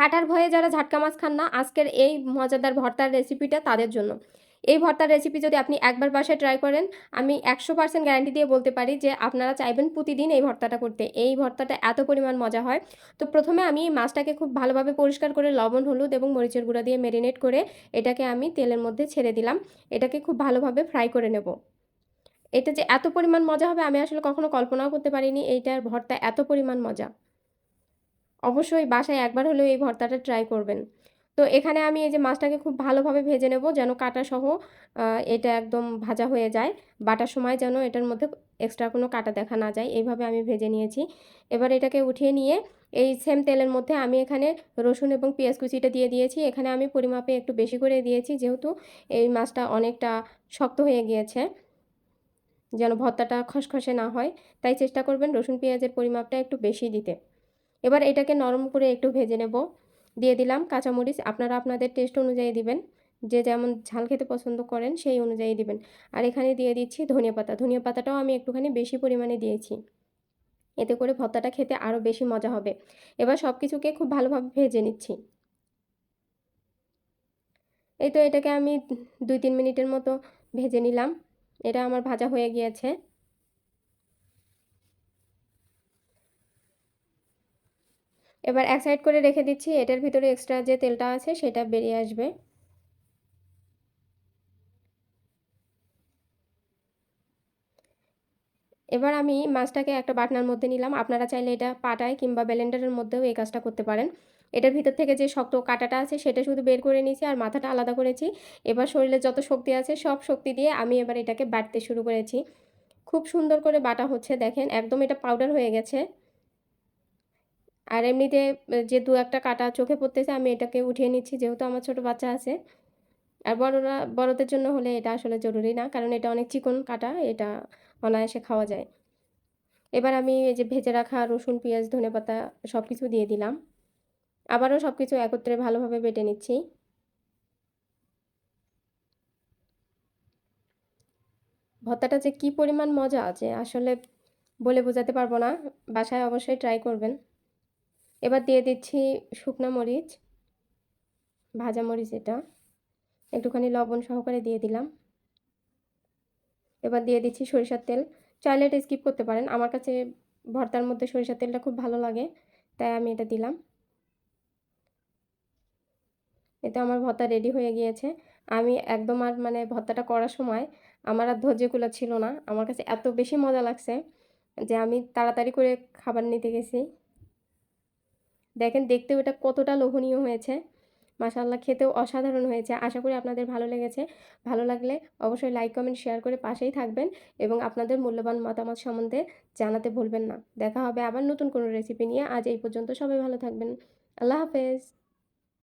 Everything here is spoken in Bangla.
কাটার ভয়ে যারা ঝাটকা মাছ খান না, আজকের এই মজাদার ভর্তার রেসিপিটা তাদের জন্য। এই ভর্তার রেসিপি যদি আপনি একবার বাসায় ট্রাই করেন, আমি একশো পার্সেন্ট গ্যারান্টি দিয়ে বলতে পারি যে আপনারা চাইবেন প্রতিদিন এই ভর্তাটা করতে। এই ভর্তাটা এত পরিমাণ মজা হয়। তো প্রথমে আমি এই মাছটাকে খুব ভালোভাবে পরিষ্কার করে লবণ, হলুদ এবং মরিচের গুঁড়া দিয়ে ম্যারিনেট করে এটাকে আমি তেলের মধ্যে ছেড়ে দিলাম। এটাকে খুব ভালোভাবে ফ্রাই করে নেব। এটা যে এত পরিমাণ মজা হবে, আমি আসলে কখনো কল্পনাও করতে পারিনি, এইটার ভর্তা এত পরিমাণ মজা। অবশ্যই বাসায় একবার হলেও এই ভর্তাটা ট্রাই করবেন। তো এখানে আমি এই যে মাছটাকে খুব ভালোভাবে ভেজে নেব যেন কাটা সহ এটা একদম ভাজা হয়ে যায়। বাটার সময় যেন এটার মধ্যে এক্সট্রা কোনো কাটা দেখা না যায়। এইভাবে আমি ভেজে নিয়েছি। এবার এটাকে উঠিয়ে নিয়ে এই সেম তেলের মধ্যে আমি এখানে রসুন এবং পেঁয়াজ কুচিটা দিয়ে দিয়েছি। এখানে আমি পরিমাপে একটু বেশি করে দিয়েছি যেহেতু এই মাছটা অনেকটা শক্ত হয়ে গিয়েছে, যেন ভর্তাটা খসখসে না হয়। তাই চেষ্টা করবেন রসুন পেঁয়াজের পরিমাপটা একটু বেশি দিতে। এবার এটাকে নরম করে একটু ভেজে নেব। দিয়ে দিলাম কাঁচামরিচ। আপনারা আপনাদের টেস্ট অনুযায়ী দিবেন। যে যেমন ঝাল খেতে পছন্দ করেন, সেই অনুযায়ী দিবেন। আর এখানে দিয়ে দিচ্ছি ধনিয়া পাতা। ধনিয়া পাতাটাও আমি একটুখানি বেশি পরিমাণে দিয়েছি। এতে করে ভর্তাটা খেতে আরও বেশি মজা হবে। এবার সব কিছুকে খুব ভালোভাবে ভেজে নিচ্ছি। এই তো এটাকে আমি দুই তিন মিনিটের মতো ভেজে নিলাম। এটা আমার ভাজা হয়ে গিয়েছে। এবার এক সাইড করে রেখে দিচ্ছি, এটার ভিতরে এক্সট্রা যে তেলটা আছে সেটা বেরিয়ে আসবে। এবার আমি মাছটাকে একটা বাটনার মধ্যে নিলাম। আপনারা চাইলে এটা পাটায় কিংবা ব্লেন্ডারের মধ্যেও এই কাজটা করতে পারেন। এটার ভিতর থেকে যে শক্ত কাটাটা আছে সেটা শুধু বের করে নিয়েছি আর মাথাটা আলাদা করেছি। এবার শরীরে যত শক্তি আছে সব শক্তি দিয়ে আমি এবার এটাকে বাটতে শুরু করেছি। খুব সুন্দর করে বাটা হচ্ছে, দেখেন, একদম এটা পাউডার হয়ে গেছে। আর এমনিতে যে দু একটা কাটা চোখে পড়তেছে, আমি এটাকে উঠিয়ে নিচ্ছি, যেহেতু আমার ছোট বাচ্চা আছে। আর বড়রা, বড়দের জন্য হলে এটা আসলে জরুরি না, কারণ এটা অনেক চিকন কাটা, এটা অনায়াসে খাওয়া যায়। এবার আমি এই যে ভেজে রাখা রসুন, পেঁয়াজ, ধনে পাতা সব কিছু দিয়ে দিলাম। আবারও সব কিছু একত্রে ভালোভাবে বেটে নিচ্ছি। ভর্তাটা যে কী পরিমাণ মজা আছে আসলে বলে বোঝাতে পারব না, বাসায় অবশ্যই ট্রাই করবেন। এবার দিয়ে দিচ্ছি শুকনো মরিচ, ভাজা মরিচ এটা একটুখানি লবণ সহকারে দিয়ে দিলাম। এবার দিয়ে দিচ্ছি সরিষার তেল। চাইলে এটা স্কিপ করতে পারেন। আমার কাছে ভর্তার মধ্যে সরিষার তেলটা খুব ভালো লাগে, তাই আমি এটা দিলাম। এতে আমার ভর্তা রেডি হয়ে গিয়েছে। আমি একদম আর মানে ভর্তাটা করার সময় আমার আর ধৈর্যগুলো ছিল না। আমার কাছে এত বেশি মজা লাগছে যে আমি তাড়াতাড়ি করে খাবার নিতে গেছি। দেখেন দেখতেও এটা কতটা লোভনীয় হয়েছে। মাসাল্লাহ খেতেও অসাধারণ হয়েছে। আশা করি আপনাদের ভালো লেগেছে। ভালো লাগলে অবশ্যই লাইক কমেন্ট শেয়ার করে পাশেই থাকবেন এবং আপনাদের মূল্যবান মতামত সম্বন্ধে জানাতে ভুলবেন না। দেখা হবে আবার নতুন কোনো রেসিপি নিয়ে। আজ এই পর্যন্ত সবাই ভালো থাকবেন। আল্লাহ হাফেজ।